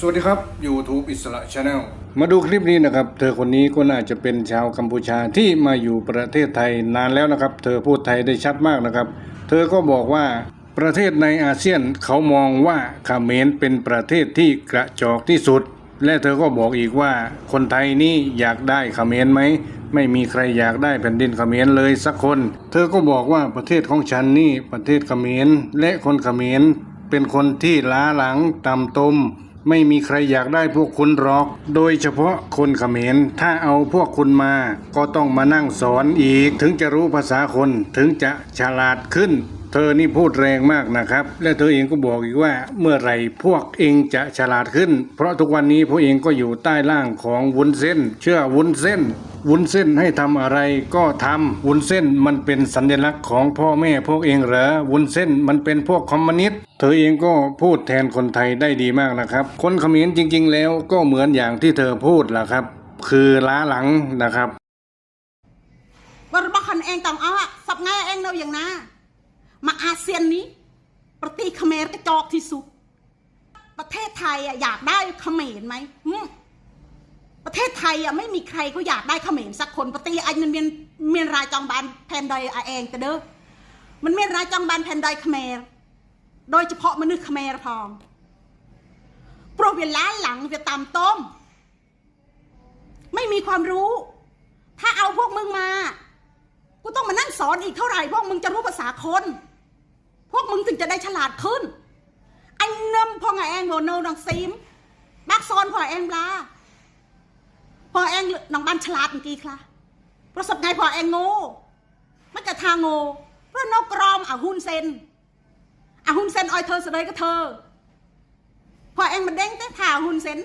สวัสดีครับ YouTube อิสระชาแนลมาดูคลิปนี้นะครับ เธอคนนี้ก็น่าจะเป็นชาวกัมพูชาที่มาอยู่ประเทศไทยนานแล้วนะครับ เธอพูดไทยได้ชัดมากนะครับ เธอก็บอกว่าประเทศในอาเซียนเขามองว่าเขมรเป็นประเทศที่กระจอกที่สุด และเธอก็บอกอีกว่าคนไทยนี่อยากได้เขมรไหมไม่มีใครอยากได้แผ่นดินเขมรเลยสักคน เธอก็บอกว่าประเทศของฉันนี่ประเทศเขมรและคนเขมรเป็นคนที่ล้าหลังต่ำตม ไม่มีใครอยากได้พวกคุณหรอก โดยเฉพาะคนเขมร ถ้าเอาพวกคุณมา ก็ต้องมานั่งสอนอีก ถึงจะรู้ภาษาคน ถึงจะฉลาดขึ้น เธอนี่พูดแรงมากนะครับ และเธอเองก็บอกอีกว่าเมื่อไรพวกเองจะฉลาดขึ้น เพราะทุกวันนี้พวกเองก็อยู่ใต้ล่างของวุ้นเส้น เชื่อวุ้นเส้น วุ้นเส้นให้ทำอะไรก็ทำวุ้นเส้นมันเป็นสัญลักษณ์ของพ่อแม่พวกเองเหรอวุ้นเส้นมันเป็นพวกคอมมิวนิสต์เธอเองก็พูดแทนคนไทยได้ดีมากนะครับ คนเขมรจริง ๆ แล้วก็เหมือนอย่างที่เธอพูดแหละครับ คือล้าหลังนะครับบริบทคันเองต่างอ้อสับง่ายเองเราอย่างนะ มาอาเซียนนี้ ประเทศเขมรกระจอกที่สุด ประเทศไทยอะอยากได้เขมรไหมประเทศไทยอะไม่มีใครเขาอยากได้เขมรสักคนประเทศไอ้มันเมียนเมียนรายจองบานแผ่นใดอาเองแต่เด้อมันเมียนรายจองบานแผ่นใดเขมรโดยเฉพาะมนุษย์เขมรพองโปรเวล้านหลังเวียตามต้ม ไม่มีความรู้ ถ้าเอา สอนอีกเท่าไหร่ พวกมึงจะรู้ภาษาคน พวกมึงถึงจะได้ฉลาดขึ้นไอ้นิมพอไงแองโมโนน้องซีมบักซอนพอแองบลาพอแองน้องบ้านฉลาดเมื่อกี้คละเพระสบไงพอแองโง่มันจะทางโง่เพราะนกกรอมอะหุนเซนอะหุนเซนออยเธอสะเลยก็เธอพอเองมันเด้งแต่ผ่าหุนเซน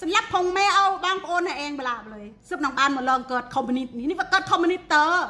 สำหรับพงแม่เอาบางโอนให้เองเวลาเลยซึบน้องบ้านมาลองเกิดคอมมิวนิสต์นี่นี่ว่าเกิดคอมมิวนิสต์เตอร์